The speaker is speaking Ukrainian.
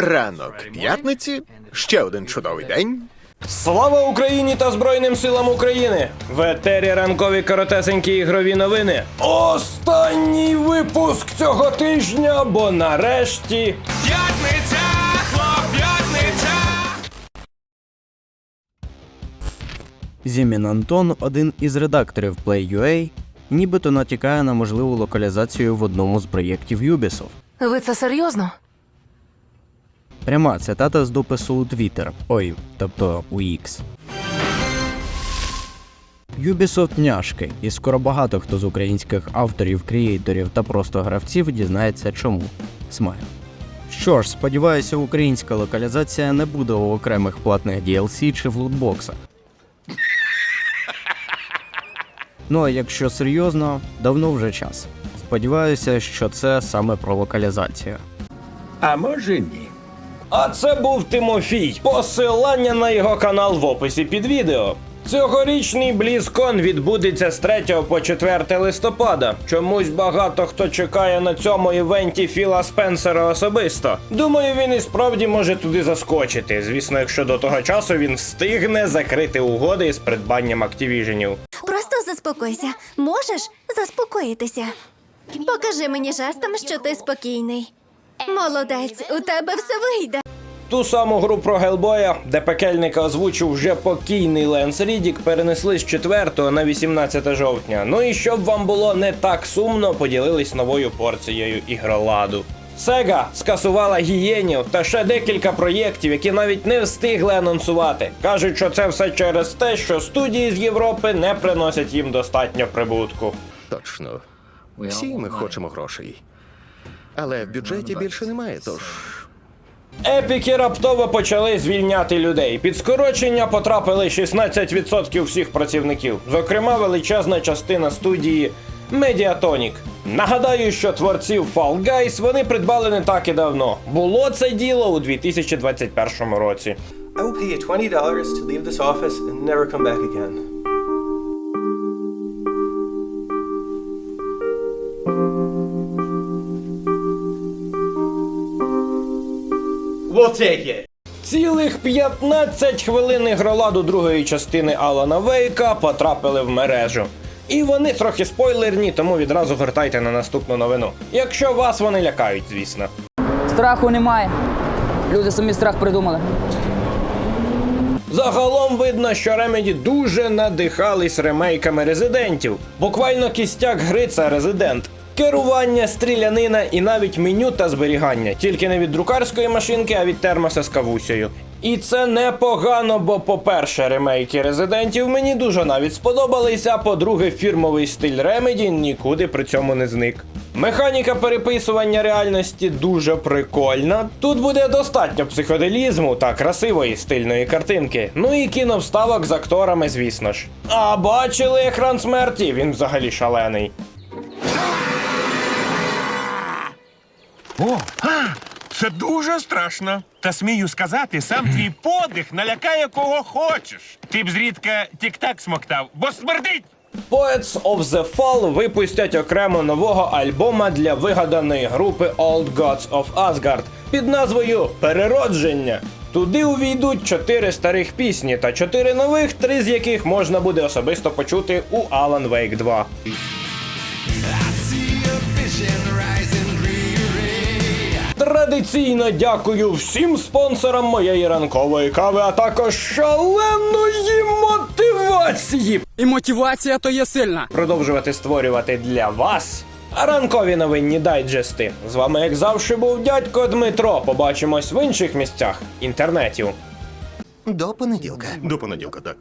Ранок п'ятниці, ще один чудовий день. Слава Україні та Збройним силам України! В етері ранкові коротесенькі ігрові новини. Останній випуск цього тижня, бо нарешті. П'ятниця, хлоп'ятниця! Зімін Антон, один із редакторів Play.ua, нібито натякає на можливу локалізацію в одному з проєктів Ubisoft. Ви це серйозно? Пряма цитата з допису у Twitter, ой, тобто у X. Ubisoft няшки, і скоро багато хто з українських авторів, креаторів та просто гравців дізнається чому. Смайл. Що ж, сподіваюся, українська локалізація не буде у окремих платних DLC чи в лутбоксах. Ну а якщо серйозно, давно вже час. Сподіваюся, що це саме про локалізацію. А може ні. А це був Тимофій. Посилання на його канал в описі під відео. Цьогорічний BlizzCon відбудеться з 3 по 4 листопада. Чомусь багато хто чекає на цьому івенті Філа Спенсера особисто. Думаю, він і справді може туди заскочити. Звісно, якщо до того часу він встигне закрити угоди з придбанням активіженів. Просто заспокойся. Можеш заспокоїтися. Покажи мені жестом, що ти спокійний. Молодець, у тебе все вийде. Ту саму гру про Гелбоя, де пекельника озвучив вже покійний Ленс Рідік, перенесли з 4 на 18 жовтня. Ну і щоб вам було не так сумно, поділились новою порцією ігроладу. Сега скасувала гієнів та ще декілька проєктів, які навіть не встигли анонсувати. Кажуть, що це все через те, що студії з Європи не приносять їм достатньо прибутку. Точно. Всі ми хочемо грошей. Але в бюджеті більше немає, тож. Епіки раптово почали звільняти людей. Під скорочення потрапили 16% всіх працівників, зокрема величезна частина студії Mediatonic. Нагадаю, що творців Fall Guys вони придбали не так і давно. Було це діло у 2021 році. I will pay you $20 to leave this office and never come back again. We'll take it. Цілих 15 хвилин ігроладу другої частини Алана Вейка потрапили в мережу. І вони трохи спойлерні, тому відразу гортайте на наступну новину. Якщо вас вони лякають, звісно. Страху немає. Люди самі страх придумали. Загалом видно, що Ремеді дуже надихались ремейками резидентів. Буквально кістяк гри це резидент. Керування, стрілянина і навіть меню та зберігання, тільки не від друкарської машинки, а від термоса з кавусею. І це непогано, бо, по-перше, ремейки резидентів мені дуже навіть сподобались, а по-друге, фірмовий стиль Ремеді нікуди при цьому не зник. Механіка переписування реальності дуже прикольна. Тут буде достатньо психоделізму та красивої стильної картинки. Ну і кіновставок з акторами, звісно ж. А бачили екран смерті? Він взагалі шалений. О, а, це дуже страшно. Та смію сказати, сам твій подих налякає кого хочеш. Ти б зрідка тік-так смоктав, бо смердить. Poets of the Fall випустять окремо нового альбома для вигаданої групи Old Gods of Asgard під назвою Переродження. Туди увійдуть чотири старих пісні та чотири нових, три з яких можна буде особисто почути у Alan Wake 2. Традиційно дякую всім спонсорам моєї ранкової кави, а також шаленої мотивації І мотивація то є сильна. продовжувати створювати для вас ранкові новинні дайджести. З вами, як завжди, був дядько Дмитро. Побачимось в інших місцях інтернетів. До понеділка. До понеділка, так.